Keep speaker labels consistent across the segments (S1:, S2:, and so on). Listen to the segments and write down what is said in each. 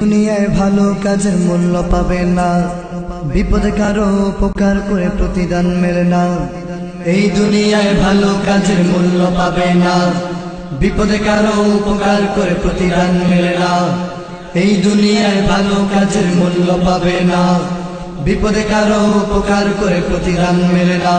S1: দুনিয়ায় ভালো কাজের মূল্য পাবে না। বিপদে কারও উপকার করে প্রতিদান মেলে না। এই দুনিয়ায় ভালো কাজের মূল্য পাবে না। বিপদে কারও উপকার করে প্রতিদান মেলে না। এই দুনিয়ায় ভালো কাজের মূল্য পাবে না। বিপদে কারও উপকার করে প্রতিদান মেলে না।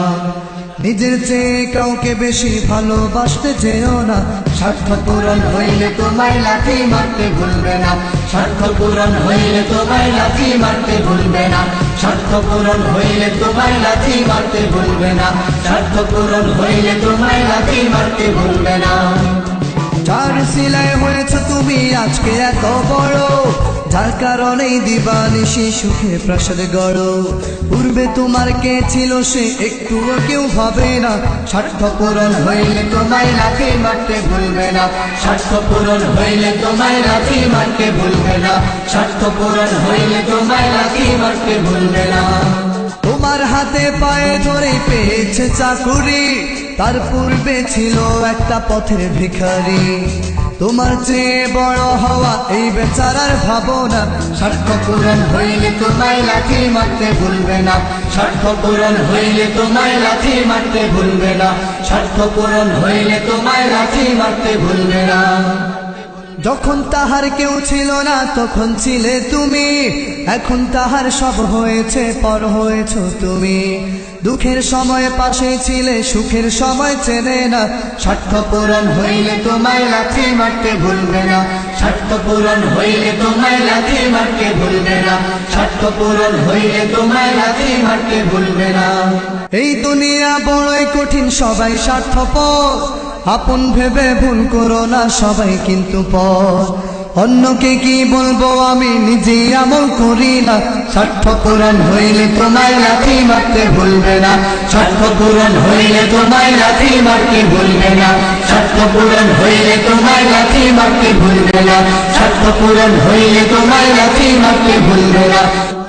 S1: নিজের চেয়ে কাউকে বেশি ভালোবাসতে চেয়েও না। স্বার্থ পূরণ হইলে তোমায় লাথি মারতে ভুলবে না। স্বার্থ পূরণ হইলে তোমায় লাথি মারতে ভুলবে না। স্বার্থ পূরণ হইলে তোমায় লাথি মারতে ভুলবে না। স্বার্থ পূরণ হইলে তোমায় লাথি মারতে ভুলবে না। চার সিলাই হয়েছ তুমি আজকে এত বড়। যার কারণেই দিবানিশি সুখে প্রাসাদ গড়। পূর্বে তোমার কে ছিল সে একটুও কেউ ভাবে না। স্বার্থ পূরণ হইলে তোমায় লাথি মারতে ভুলবে না। স্বার্থ পূরণ হইলে তোমায় লাথি মারতে ভুলবে না। স্বার্থ পূরণ হইলে তোমায় লাথি মারতে ভুলবে না। তোমার হাতে পায়ে ধরে পেয়েছে চাকুরি। তার পূর্বে ছিল একটা পথের ভিখারি। তোমার চেয়ে বড় হওয়া এই বেচারার ভাবনা। স্বার্থ পূরণ হইলে তোমায় লাঠি মারতে ভুলবে না। স্বার্থ পূরণ হইলে তোমায় লাঠি মারতে ভুলবে না। স্বার্থ পূরণ হইলে তোমায় লাঠি মারতে ভুলবে না। যখন তাহার কেউ ছিল না, তখন ছিলে তুমি। এখন তাহার সব হয়েছে, পর হয়েছ তুমি। দুঃখের সময় পাশে ছিলে, সুখের সময় চেনে না। স্বার্থ পূরণ হইলে তোমায় লাথি মারতে ভুলবে না। স্বার্থ পূরণ হইলে তোমায় লাথি মারতে ভুলবে না। স্বার্থ পূরণ হইলে তোমায় লাথি মারতে ভুলবে না। এই দুনিয়া বড়ই কঠিন, সবাই স্বার্থপর। আপন ভেবে ভুল করো না সবাই কিন্তু পর। অন্যকে কি বলব আমি নিজে আমল করি না। স্বার্থ পূরণ হইলে তোমায় লাথি মারতে ভুলবে না। স্বার্থ পূরণ হইলে তোমায় লাথি মারতে ভুলবে না। স্বার্থ পূরণ হইলে তোমায় লাথি মারতে ভুলবে না। স্বার্থ পূরণ হইলে তোমায় লাথি মারতে ভুলবে না।